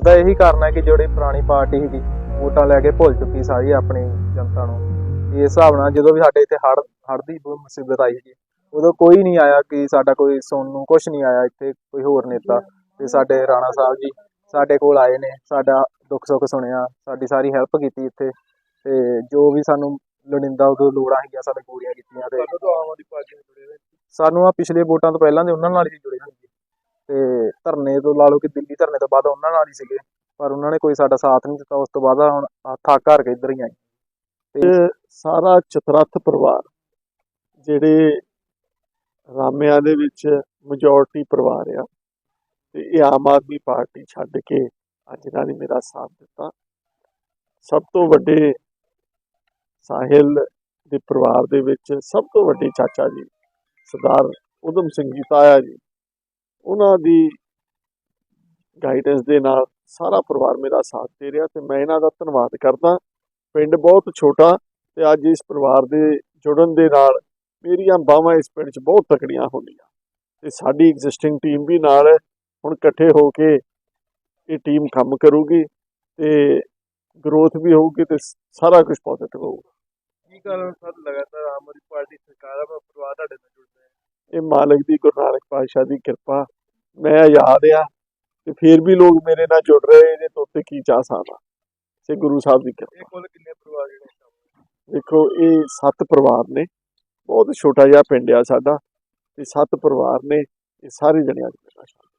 ਇਸ ਦਾ ਇਹੀ ਕਾਰਨ ਹੈ ਕਿ ਜਿਹੜੀ ਪੁਰਾਣੀ ਪਾਰਟੀ ਸੀਗੀ ਵੋਟਾਂ ਲੈ ਕੇ ਭੁੱਲ ਚੁੱਕੀ ਸਾਰੀ ਆਪਣੀ ਜਨਤਾ ਨੂੰ। ਇਸ ਹਿਸਾਬ ਨਾਲ ਜਦੋਂ ਵੀ ਸਾਡੇ ਇੱਥੇ ਹੜ੍ਹ ਹੜ੍ਹ ਦੀ ਮੁਸੀਬਤ ਆਈ ਸੀ ਉਦੋਂ ਕੋਈ ਨਹੀਂ ਆਇਆ ਕਿ ਸਾਡਾ ਕੋਈ ਸੁਣਨ ਨੂੰ ਕੁਝ ਨਹੀਂ ਆਇਆ ਇੱਥੇ ਕੋਈ ਹੋਰ ਨੇਤਾ। ਤੇ ਸਾਡੇ ਰਾਣਾ ਸਾਹਿਬ ਜੀ ਸਾਡੇ ਕੋਲ ਆਏ ਨੇ ਸਾਡਾ ਦੁੱਖ ਸੁੱਖ ਸੁਣਿਆ ਸਾਡੀ ਸਾਰੀ ਹੈਲਪ ਕੀਤੀ ਇੱਥੇ। ਤੇ ਜੋ ਵੀ ਸਾਨੂੰ ਲੋੜਿੰਦਾ ਉਦੋਂ ਲੋੜਾਂ ਹੈਗੀਆਂ ਸਾਨੂੰ ਪੂਰੀਆਂ ਕੀਤੀਆਂ ਤੇ ਸਾਨੂੰ ਆ ਪਿਛਲੇ ਵੋਟਾਂ ਤੋਂ ਪਹਿਲਾਂ ਦੇ ਉਹਨਾਂ ਨਾਲ ਹੀ ਜੁੜੇ ਹੋਏ ਤੇ ਧਰਨੇ ਤੋਂ ਲਾ ਲਓ ਕਿ ਦਿੱਲੀ ਧਰਨੇ ਤੋਂ ਬਾਅਦ ਉਹਨਾਂ ਨਾਲ ਹੀ ਸੀਗੇ, ਪਰ ਉਹਨਾਂ ਨੇ ਕੋਈ ਸਾਡਾ ਸਾਥ ਨਹੀਂ ਦਿੱਤਾ, ਉਸ ਤੋਂ ਬਾਅਦ ਹੁਣ ਆਹ ਥੱਕ ਕੇ ਇੱਧਰ ਹੀ ਆਏ। ਤੇ ਸਾਰਾ ਚਤਰਥ ਪਰਿਵਾਰ, ਜਿਹੜੇ ਰਾਮਿਆਂ ਦੇ ਵਿੱਚ ਮੈਜੋਰਟੀ ਪਰਿਵਾਰ ਆ, ਤੇ ਇਹ ਆਮ ਆਦਮੀ ਪਾਰਟੀ ਛੱਡ ਕੇ ਅੱਜ ਇਹਨਾਂ ਨੇ ਮੇਰਾ ਸਾਥ ਦਿੱਤਾ। ਸਭ ਤੋਂ ਵੱਡੇ ਸਾਹਿਲ ਦੇ ਪਰਿਵਾਰ ਦੇ ਵਿੱਚ ਸਭ ਤੋਂ ਵੱਡੇ ਚਾਚਾ ਜੀ, ਸਰਦਾਰ ਉਦਮ ਸਿੰਘ ਜੀ, ਤਾਇਆ ਜੀ ਉਹਨਾਂ ਦੀ ਗਾਈਡੈਂਸ ਦੇ ਨਾਲ ਸਾਰਾ ਪਰਿਵਾਰ ਮੇਰਾ ਸਾਥ ਦੇ ਰਿਹਾ ਤੇ ਮੈਂ ਇਹਨਾਂ ਦਾ ਧੰਨਵਾਦ ਕਰਦਾ। ਪਿੰਡ ਬਹੁਤ ਛੋਟਾ ਤੇ ਅੱਜ ਇਸ ਪਰਿਵਾਰ ਦੇ ਜੁੜਨ ਦੇ ਨਾਲ ਮੇਰੀਆਂ ਬਾਹਾਂ ਇਸ ਪਿੰਡ 'ਚ ਬਹੁਤ ਤਕੜੀਆਂ ਹੁੰਦੀਆਂ। ਤੇ ਸਾਡੀ ਐਗਜ਼ਿਸਟਿੰਗ ਟੀਮ ਵੀ ਨਾਲ ਹੈ ਹੁਣ ਇਕੱਠੇ ਹੋ ਕੇ ਇਹ ਟੀਮ ਕੰਮ ਕਰੂਗੀ ਤੇ ਗਰੋਥ ਵੀ ਹੋਊਗੀ ਤੇ ਸਾਰਾ ਕੁਝ ਪੋਜ਼ਿਟਿਵ ਹੋਊਗਾ। ਕੀ ਕਾਰਨ ਸਰ ਲਗਾਤਾਰ ਆਮ ਆਦਮੀ ਪਾਰਟੀ ਸਰਕਾਰ ਆ ਪਰਿਵਾਰ ਤੁਹਾਡੇ ਨਾਲ ਜੁੜਦਾ ਹੈ। ਇਹ ਮਾਲਕ ਦੀ ਗੁਰੂ ਨਾਨਕ ਪਾਤਸ਼ਾਹ ਦੀ ਕਿਰਪਾ ਮੈਂ ਆਜ਼ਾਦ ਆ ਤੇ ਫਿਰ ਵੀ ਲੋਕ ਮੇਰੇ ਨਾਲ ਜੁੜ ਰਹੇ ਨੇ ਤੋਂ ਉੱਤੇ ਕੀ ਚਾਹ ਸਕਦਾ ਸੇ ਗੁਰੂ ਸਾਹਿਬ ਦੀ ਕਿਰਪਾ। ਇਹ ਕੁੱਲ ਕਿੰਨੇ ਪਰਿਵਾਰ ਜਿਹੜੇ ਸ਼ਾਮਲ ਦੇਖੋ ਇਹ ਸੱਤ ਪਰਿਵਾਰ ਨੇ। ਬਹੁਤ ਛੋਟਾ ਜਿਹਾ ਪਿੰਡ ਆ ਸਾਡਾ ਤੇ ਸੱਤ ਪਰਿਵਾਰ ਨੇ ਇਹ ਸਾਰੇ ਜਣੇ ਅੱਜ ਮੇਰਾ ਸ਼ਾਮਿਲ